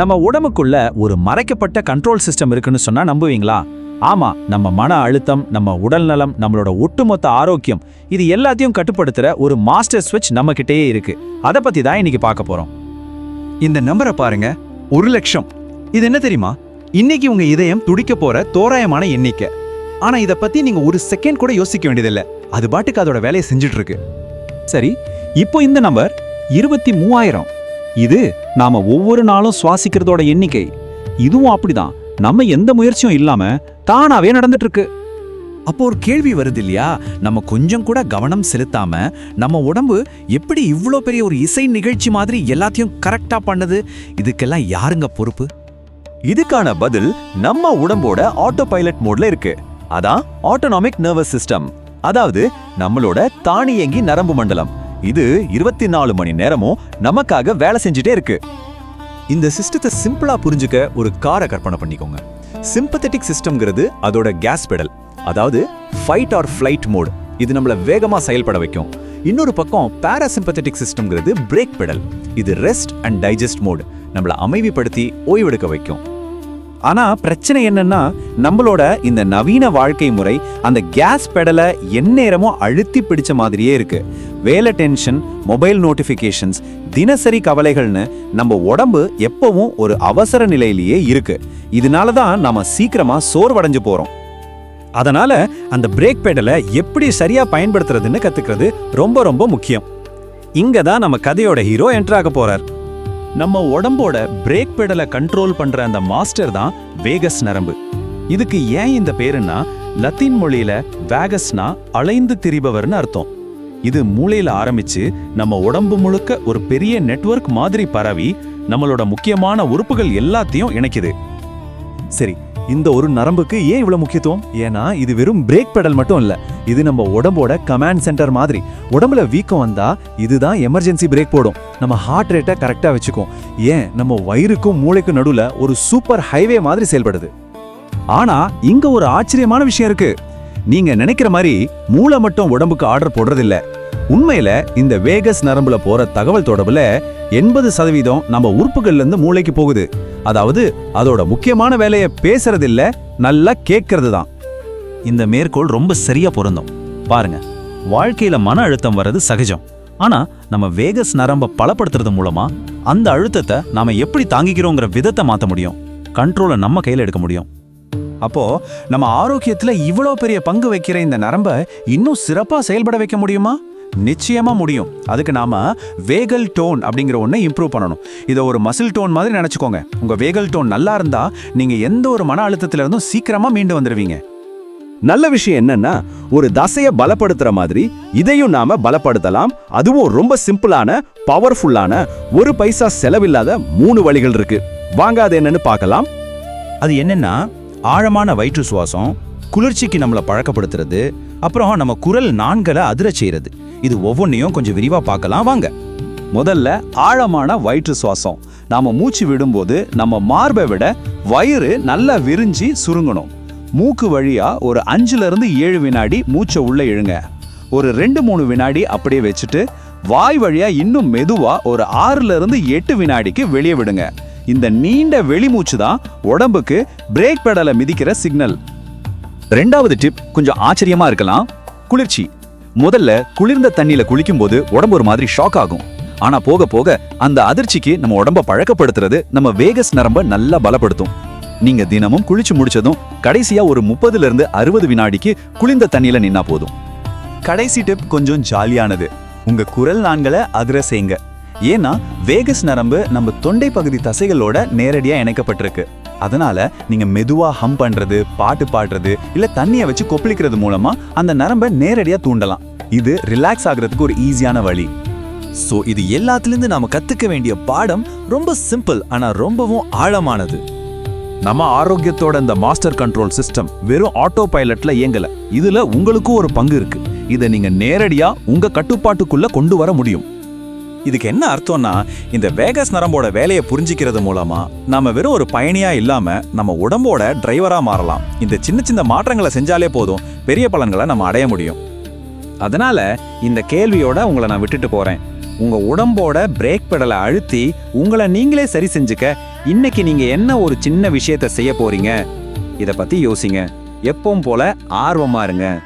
நம்ம உடம்புக்குள்ள ஒரு மறைக்கப்பட்ட கண்ட்ரோல் சிஸ்டம் இருக்குன்னு சொன்னா நம்புவீங்களா? ஆமா நம்ம மன அழுத்தம் நம்ம உடல் நலம் நம்மளோட ஒட்டுமொத்த ஆரோக்கியம் இது எல்லாத்தையும் கட்டுப்படுத்துற ஒரு மாஸ்டர் ஸ்விட்ச் நம்ம கிட்டேயே இருக்கு. அதை பத்தி தான் இன்னைக்கு பார்க்க போறோம். இந்த நம்பரை பாருங்க. ஒரு லட்சம். இது என்ன தெரியுமா? இன்னைக்கு உங்க இதயம் துடிக்க போற தோராயமான எண்ணிக்கை. ஆனா இதை பத்தி நீங்க ஒரு செகண்ட் கூட யோசிக்க வேண்டியதில்லை. அது பாட்டுக்கு அதோட வேலையை செஞ்சுட்டு இருக்கு. சரி இப்போ இந்த நம்பர் இருபத்தி மூவாயிரம். இது நாம ஒவ்வொரு நாளும் சுவாசிக்கிறதோட எண்ணிக்கை. இதுவும் அப்படிதான். நம்ம எந்த முயற்சியும் இல்லாம தானாவே நடந்துட்டு இருக்கு அப்போ ஒரு கேள்வி வருது இல்லையா? நம்ம கொஞ்சம் கூட கவனம் செலுத்தாம நம்ம உடம்பு எப்படி இவ்ளோ பெரிய ஒரு இசை நிகழ்ச்சி மாதிரி எல்லாத்தையும் கரெக்டா பண்ணுது? இதுக்கெல்லாம் யாருங்க பொறுப்பு? இதுக்கான பதில் நம்ம உடம்போட ஆட்டோ பைலட் மோட்ல இருக்கு. அதான் ஆட்டோனாமிக் நர்வஸ் சிஸ்டம் அதாவது நம்மளோட தானியங்கி நரம்பு மண்டலம். இது இருபத்தி நாலு மணி நேரமும் நமக்காக வேலை செஞ்சுட்டே இருக்கு. இந்த சிஸ்டத்தை சிம்பிளா புரிஞ்சுக்க ஒரு காரை கற்பனை பண்ணிக்கோங்க. சிம்பத்தட்டிக் சிஸ்டம்ங்கிறது அதோட கேஸ் பெடல் அதாவது ஃபைட் ஆர் ஃப்ளைட் மோட் இது நம்மள வேகமா செயல்பட வைக்கும். இன்னொரு பக்கம் பேராசிம்பத்தட்டிக் சிஸ்டம்ங்கிறது பிரேக் பெடல் இது ரெஸ்ட் அண்ட் டைஜஸ்ட் மோட் நம்மள அமைதிப்படுத்தி ஓய்வெடுக்க வைக்கும். ஆனா பிரச்சனை என்னன்னா நம்மளோட இந்த நவீன வாழ்க்கை முறை அந்த கேஸ் பெடலை எந்நேரமும் அழுத்தி பிடிச்ச மாதிரியே இருக்கு. வேலை டென்ஷன் மொபைல் நோட்டிஃபிகேஷன்ஸ் தினசரி கவலைகள்னு நம்ம உடம்பு எப்பவும் ஒரு அவசர நிலையிலேயே இருக்கு. இதனால தான் நாம சீக்கிரமா சோர்வடைஞ்சு போறோம். அதனால அந்த பிரேக் பெடலை எப்படி சரியா பயன்படுத்துறதுன்னு கத்துக்கிறது ரொம்ப ரொம்ப முக்கியம். இங்க தான் நம்ம கதையோட ஹீரோ என்ட்ராக ஆக போறார். நம்ம உடம்போட பிரேக் பெடலை கண்ட்ரோல் பண்ற அந்த மாஸ்டர் தான் வேகஸ் நரம்பு. இதுக்கு ஏன் இந்த பேருன்னா லத்தீன் மொழியில வேகஸ்னா அலைந்து திரிபவர்னு அர்த்தம். இது மூளையில ஆரம்பிச்சு நம்ம உடம்பு முழுக்க ஒரு பெரிய நெட்வொர்க் மாதிரி பரவி நம்மளோட முக்கியமான உறுப்புகள் எல்லாத்தையும் இணைக்குது. சரி இந்த ஒரு நரம்புக்கு ஏன் இவ்வளவு முக்கியத்துவம்? ஏன்னா இது வெறும் பிரேக் பெடல் மட்டும் இல்ல. இது நம்ம உடம்போட கமாண்ட் சென்டர் மாதிரி. உடம்புல வீக்கம் வந்தா இதுதான் எமர்ஜென்சி பிரேக் போடும். நம்ம ஹார்ட் ரேட்டை கரெக்டா வச்சுக்கும். ஏன்? நம்ம வயிறுக்கும் மூளைக்கும் நடுவுல ஒரு சூப்பர் ஹைவே மாதிரி செயல்படுது. ஆனா இங்க ஒரு ஆச்சரியமான விஷயம் இருக்கு. நீங்க நினைக்கிற மாதிரி மூளை மட்டும் உடம்புக்கு ஆர்டர் போடுறதில்ல. உண்மையில இந்த வேகஸ் நரம்புல போற தகவல் தொடர்புல எண்பது சதவீதம் நம்ம உறுப்புகள்ல இருந்து மூளைக்கு போகுது. அதாவது அதோட முக்கியமான வேலையை பேசுறதில்ல நல்லா கேட்கறது தான் இந்த மேற்கோள் ரொம்ப சரியா பொருந்தும். பாருங்க வாழ்க்கையில மன அழுத்தம் வர்றது சகஜம். ஆனா நம்ம வேகஸ் நரம்ப பலப்படுத்துறது மூலமா அந்த அழுத்தத்தை நாம எப்படி தாங்கிக்கிறோங்கிற விதத்தை மாத்த முடியும். கண்ட்ரோலை நம்ம கையில எடுக்க முடியும். அப்போ நம்ம ஆரோக்கியத்துல இவ்வளோ பெரிய பங்கு வைக்கிற இந்த நரம்ப இன்னும் சிறப்பா செயல்பட வைக்க முடியுமா? நிச்சயமா முடியும். அதுக்கு நாம வேகல் டோன் அப்படிங்கிற ஒன்றை இம்ப்ரூவ் பண்ணணும். இதை ஒரு மசில் டோன் மாதிரி நினச்சிக்கோங்க. உங்க வேகல் டோன் நல்லா இருந்தா நீங்க எந்த ஒரு மன அழுத்தத்துல இருந்தும் சீக்கிரமா மீண்டு வந்துடுவீங்க நல்ல விஷயம் என்னன்னா ஒரு தசையை பலப்படுத்துற மாதிரி இதையும் நாம பலப்படுத்தலாம். அதுவும் ரொம்ப சிம்பிளான பவர்ஃபுல்லான ஒரு பைசா செலவில்லாத மூணு வழிகள் இருக்கு. வாங்க அது என்னன்னு பார்க்கலாம். அது என்னன்னா ஆழமான வயிற்று சுவாசம் குளிர்ச்சிக்கு நம்மளை பழக்கப்படுத்துறது அப்புறம் நம்ம குரல் நான்களை அதிர செய்யறது இது ஒவ்வொன்றையும் கொஞ்சம் விரிவாக பார்க்கலாம். வாங்க. முதல்ல ஆழமான வயிற்று சுவாசம். நாம் மூச்சு விடும்போது நம்ம மார்பை விட வயிறு நல்லா விரிஞ்சு சுருங்கணும். மூக்கு வழியாக ஒரு அஞ்சுலேருந்து ஏழு வினாடி மூச்சை உள்ளே இழுங்க. ஒரு ரெண்டு மூணு வினாடி அப்படியே வச்சுட்டு வாய் வழியாக இன்னும் மெதுவாக ஒரு ஆறுலேருந்து எட்டு வினாடிக்கு வெளியே விடுங்க. இந்த நீண்ட வெளிமூச்சு தான் உடம்புக்கு பிரேக் பெடலை மிதிக்கிற சிக்னல். ரெண்டாவது டிப் கொஞ்சம் ஆச்சரியமாக இருக்கலாம். குளிர்ச்சி. முதல்ல குளிர்ந்த தண்ணியில குளிக்கும் போது உடம்பு ஒரு மாதிரி ஷாக் ஆகும். ஆனா போக போக அந்த அதிர்ச்சிக்கு நம்ம உடம்ப பழக்கப்படுத்துறது நம்ம வேகஸ் நரம்ப நல்லா பலப்படுத்தும். நீங்க தினமும் குளிச்சு முடிச்சதும் கடைசியா ஒரு முப்பதுல இருந்து அறுபது வினாடிக்கு குளிர்ந்த தண்ணியில நின்னா போதும். கடைசி டிப் கொஞ்சம் ஜாலியானது. உங்க குரல் நான்களை அதிர செய்யுங்க ஏன்னா வேகஸ் நரம்பு நம்ம தொண்டை பகுதி தசைகளோட நேரடியா இணைக்கப்பட்டிருக்கு. அதனால நீங்க மெதுவா ஹம் பண்றது பாட்டு பாடுறது இல்ல தண்ணியை வச்சு கொப்பளிக்கிறது மூலமா அந்த நரம்பை நேரடியா தூண்டலாம். இது ரிலாக்ஸ் ஆகுறதுக்கு ஒரு ஈஸியான வழி. ஸோ இது எல்லாத்துலேருந்து நாம கத்துக்க வேண்டிய பாடம் ரொம்ப சிம்பிள் ஆனா ரொம்பவும் ஆழமானது. நம்ம ஆரோக்கியத்தோட இந்த மாஸ்டர் கண்ட்ரோல் சிஸ்டம் வெறும் ஆட்டோ பைலட்ல இயங்கல. இதுல உங்களுக்கும் ஒரு பங்கு இருக்கு. இதை நீங்க நேரடியா உங்க கட்டுப்பாட்டுக்குள்ள கொண்டு வர முடியும். இதுக்கு என்ன அர்த்தம்னா இந்த வேகஸ் நரம்போட வேலையை புரிஞ்சிக்கிறது மூலமா நாம வெறும் ஒரு பயணியா இல்லாம நம்ம உடம்போட டிரைவரா மாறலாம். இந்த சின்ன சின்ன மாற்றங்களை செஞ்சாலே போதும் பெரிய பலன்களை நம்ம அடைய முடியும். அதனால இந்த கேள்வியோட உங்களை நான் விட்டுட்டு போறேன். உங்க உடம்போட பிரேக் பெடலை அழுத்தி உங்களை நீங்களே சரி செஞ்சுக்க இன்னைக்கு நீங்க என்ன ஒரு சின்ன விஷயத்த செய்ய போறீங்க? இதை பத்தி யோசிங்க. எப்பவும் போல ஆர்வமா இருங்க.